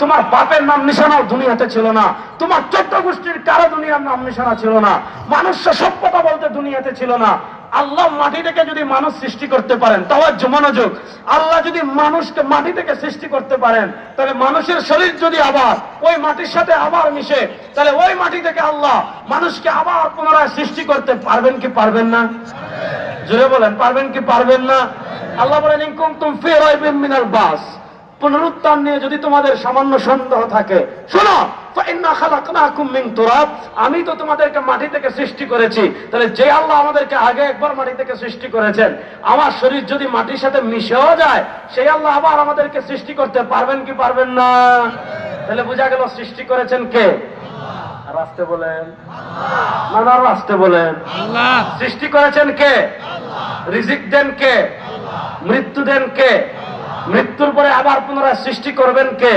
তোমার বাপের নাম নিশানাও দুনিয়াতে ছিল না। তোমার চোদ্দ গোষ্ঠীর কারও দুনিয়ার নাম নিশানা ছিল না। মানুষ সভ্যতা বলতে দুনিয়াতে ছিল না। আল্লাহ মাটি থেকে যদি মানুষ সৃষ্টি করতে পারেন তাহলে মনোযোগ। আল্লাহ যদি মানুষকে মাটি থেকে সৃষ্টি করতে পারেন, তাহলে মানুষের শরীর যদি আবার ওই মাটির সাথে আবার মিশে, তাহলে ওই মাটি থেকে আল্লাহ মানুষকে আবার পুনরায় সৃষ্টি করতে পারবেন কি পারবেন না? জোরে বলেন, পারবেন কি পারবেন না? আল্লাহ বলেন ইনকুম তুম ফির মিনাল বাস। পুনরুত্থান নিয়ে যদি তোমাদের সামান্য সন্দেহ থাকে শোনো আমি তো তোমাদেরকে মাটি থেকে সৃষ্টি করেছি। তাহলে যে আল্লাহ আমাদেরকে আগে একবার মাটি থেকে সৃষ্টি করেছেন আমার শরীর যদি মাটির সাথে মিশেও যায় সেই আল্লাহ আবার আমাদেরকে সৃষ্টি করতে পারবেন কি পারবেন না? তাহলে বোঝা গেল সৃষ্টি করেছেন কে? রাস্তে বলেন। নানা রাস্তে বলেন। সৃষ্টি করেছেন কে? রিজিক দেন কে? মৃত্যু দেন কে? মৃত্যুর পরে আবার পুনরায় সৃষ্টি করবেন কে?